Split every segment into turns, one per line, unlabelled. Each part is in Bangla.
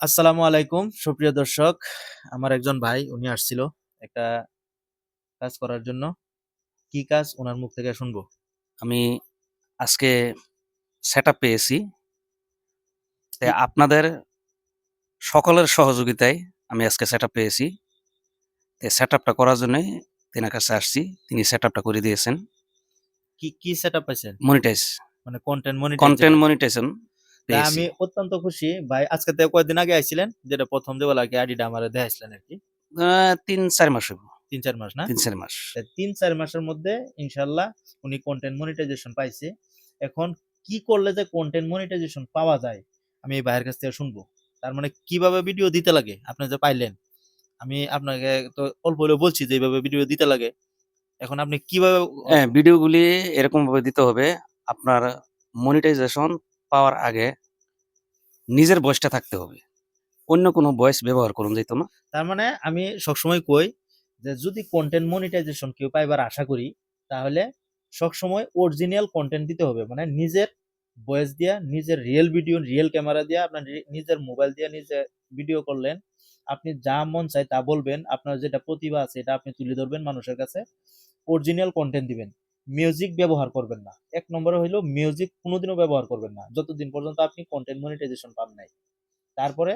আসসালামু আলাইকুম সুপ্রিয় দর্শক। আমার একজন ভাই উনি আসছিল একটা কাজ করার জন্য। কি কাজ? ওনার মুখ থেকে শুনব।
আমি আজকে সেট আপ পেয়েছি তাই আপনাদের সকলের সহযোগিতায় আমি আজকে সেট আপ পেয়েছি। সেট আপটা করার জন্যই তেনার কাছে আসছি। তিনি সেট আপটা করে দিয়েছেন।
কি কি সেট আপ পাইছেন?
মনিটাইজ
মানে কন্টেন্ট মনিটাইজ
কন্টেন্ট মনিটাইজেশন
আমি অত্যন্ত খুশি। ভাই আজকে থেকে কয়েকদিন আগে আইছিলেন যেটা প্রথম যে বলা কি আইডিটা আমার দেখাইছিলেন আর কি।
তিন চার মাস
তিন চার মাস না?
তিন চার মাস।
তিন চার মাসের মধ্যে ইনশাল্লাহ উনি কন্টেন্ট মনিটাইজেশন পাইছে। এখন কি করলে যে কন্টেন্ট মনিটাইজেশন পাওয়া যায় আমি এই ভাইয়ের কাছ থেকে শুনব। তার মানে কীভাবে ভিডিও দিতে লাগে? আপনি যে পাইলেন আমি আপনাকে তো অল্প হলেও বলছি যে এইভাবে ভিডিও দিতে লাগে। এখন আপনি কীভাবে
হ্যাঁ ভিডিওগুলি এরকম ভাবে দিতে হবে। আপনার মনিটাইজেশন পাওয়ার আগে নিজের বয়সটা থাকতে হবে। অন্য কোনো ভয়েস ব্যবহার করুন যেত না।
তার মানে আমি সবসময় কই যে যদি কন্টেন্ট মনিটাইজেশন কেউ পাইবার আশা করি, তাহলে সবসময় অরিজিনাল কন্টেন্ট দিতে হবে। মানে নিজের ভয়েস দিয়া, নিজের রিয়েল ভিডিও রিয়েল ক্যামেরা দিয়া, আপনার নিজের মোবাইল দিয়ে নিজে ভিডিও করলেন, আপনি যা মন চাই তা বলবেন, আপনার যেটা প্রতিভা আছে এটা আপনি তুলে ধরবেন মানুষের কাছে অরিজিনাল কন্টেন্ট দিবেন। মিউজিক ব্যবহার করবেন না। এক নম্বরে হইল মিউজিক কোনোদিনও ব্যবহার করবেন না। যতদিন পর্যন্ত আপনি কন্টেন্ট মনিটাইজেশন পান নাই। তারপরে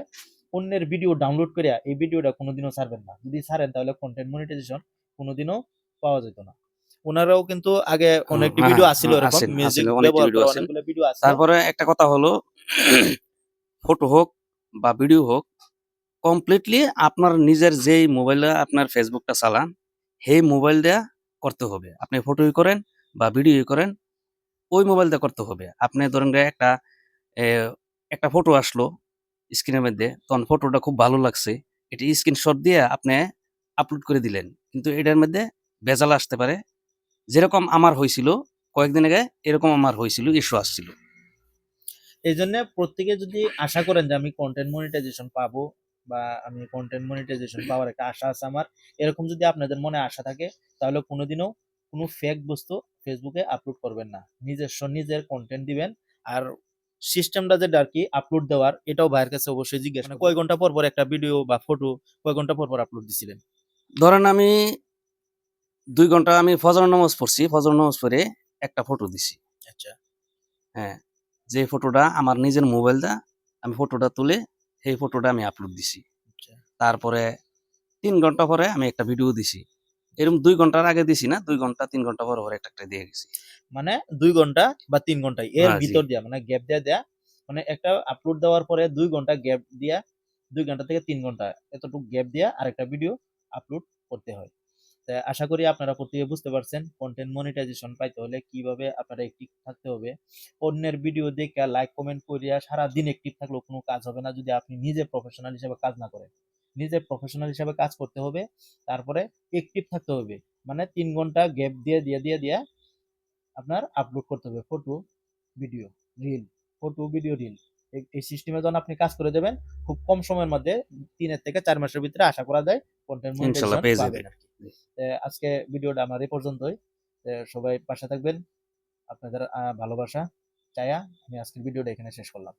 অন্যের ভিডিও ডাউনলোড করে এই ভিডিওটা কোনোদিনও ছাড়বেন না। যদি ছাড়েন তাহলে কন্টেন্ট মনিটাইজেশন কোনোদিনও পাওয়া যেত না। ওনারাও কিন্তু আগে অনেকটি
হ্যাঁ,
ভিডিও আসছিল এরকম মিউজিক ব্যবহার করা। অনেকগুলো ভিডিও আছে
তারপরে একটা কথা হলো ফটো হোক বা ভিডিও হোক কমপ্লিটলি আপনার নিজের যেই মোবাইলে আপনার ফেসবুকটা চালান সেই মোবাইল দেয়া করতে হবে। আপনি ফটোই করেন বা ভিডিও করেন, ওই মোবাইল দিয়ে করতে হবে। আপনি ধরেন একটা একটা ফটো আসলো স্ক্রিনের মধ্যে, তখন ফটোটা খুব ভালো লাগছে। এটি স্ক্রিনশট দিয়ে আপনি আপলোড করে দিলেন। কিন্তু এটার মধ্যে বেজাল আসতে পারে। যেরকম আমার হয়েছিল, কয়েকদিন আগে এরকম আমার হয়েছিল ইস্যু আসছিল।
এই জন্য প্রত্যেকে যদি আশা করেন যে আমি কন্টেন্ট মনিটাইজেশন পাবো বা আমি কন্টেন্ট মনিটাইজেশন পাওয়ার একটা আশা আছে আমার। এরকম যদি আপনাদের মনে আশা থাকে তাহলে কোনোদিনও কোনো ফেক বস্তু ফেসবুকে আপলোড করবেন না। নিজস্ব নিজের কন্টেন্ট দিবেন আর সিস্টেমটা যেটা আর কি আপলোড দেওয়ার এটাও ভাইয়ের কাছে অবশ্যই জিজ্ঞেস করবেন। কয় ঘণ্টা পর পর একটা ভিডিও বা ফটো কয় ঘণ্টা পর পর আপলোড দিছিলেন?
ধরেন আমি দুই ঘণ্টা আমি ফজর নামাজ পড়ছি ফজর নামাজ পড়ে একটা ফটো দিছি।
আচ্ছা।
হ্যাঁ যে ফটোটা আমার নিজের মোবাইলটা আমি ফটোটা তুলে সেই ফটোটা আমি আপলোড দিছি।
আচ্ছা।
তারপরে তিন ঘণ্টা পরে আমি একটা ভিডিও দিছি। এরকম দুই ঘণ্টার আগে দিছি না দুই ঘণ্টা তিন ঘণ্টা পরে পরে একটা একটা দিয়ে গেছি।
মানে দুই ঘণ্টা বা তিন ঘণ্টা এর
হ্যাঁ,
ভিতর দিয়া মানে গ্যাপ দিয়া দেয়া মানে একটা আপলোড দেওয়ার পরে দুই ঘণ্টা গ্যাপ দিয়া দুই ঘণ্টা থেকে তিন ঘণ্টা এতটুকু গ্যাপ দিয়া আর একটা ভিডিও আপলোড করতে হয়। আশা করি আপনারা প্রত্যেকে বুঝতে পারছেন কন্টেন্ট মনিটাইজেশন পাইতে হলে কীভাবে আপনারা অ্যাক্টিভ থাকতে হবে। অন্যের ভিডিও দেখে লাইক কমেন্ট করিয়া সারা দিন অ্যাক্টিভ থাকলেও কোনো কাজ হবে না যদি আপনি নিজে প্রফেশনাল হিসেবে কাজ না করেন। নিজে প্রফেশনাল হিসেবে কাজ করতে হবে তারপরে অ্যাক্টিভ থাকতে হবে। মানে তিন ঘণ্টা গ্যাপ দিয়ে দিয়ে দিয়ে দিয়ে আপনার আপলোড করতে হবে photo video reel photo video reel এই সিস্টেমে যখন আপনি কাজ করে দেবেন খুব কম সময়ের মধ্যে তিনের থেকে চার মাসের ভিতরে আশা করা যায় কন্টেন্ট
ইনশাল্লাহ পেয়ে যাবেন।
আজকে ভিডিওটা আমার এই পর্যন্তই। সবাই পাশে থাকবেন। আপনাদের ভালোবাসা চায়া আমি আজকের ভিডিওটা এখানে শেষ করলাম।